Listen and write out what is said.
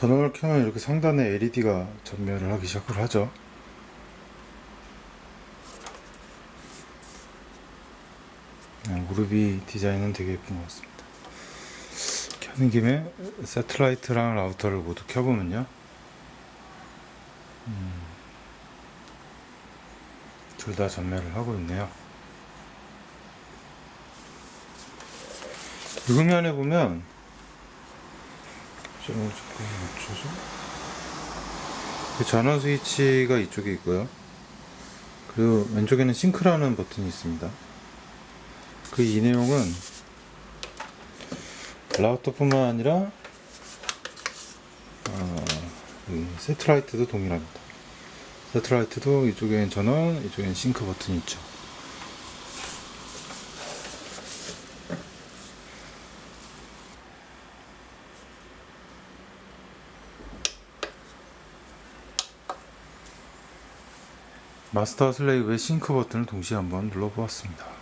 전원을 켜면 이렇게 상단에 LED가 전멸을 하기 시작을 하죠. 네, 무릎이 디자인은 되게 예쁜 것 같습니다. 켜는 김에 세틀라이트랑 라우터를 모두 켜보면요. 둘다 전멸을 하고 있네요. 벽면에 보면 좀 조금 맞춰서 그 전원 스위치가 이쪽에 있고요. 그리고 왼쪽에는 싱크라는 버튼이 있습니다. 그 이 내용은 라우터뿐만 아니라 어, 이 세트라이트도 동일합니다. 세트라이트도 이쪽엔 전원, 이쪽엔 싱크 버튼이 있죠. 마스터 슬레이브의 싱크 버튼을 동시에 한번 눌러보았습니다.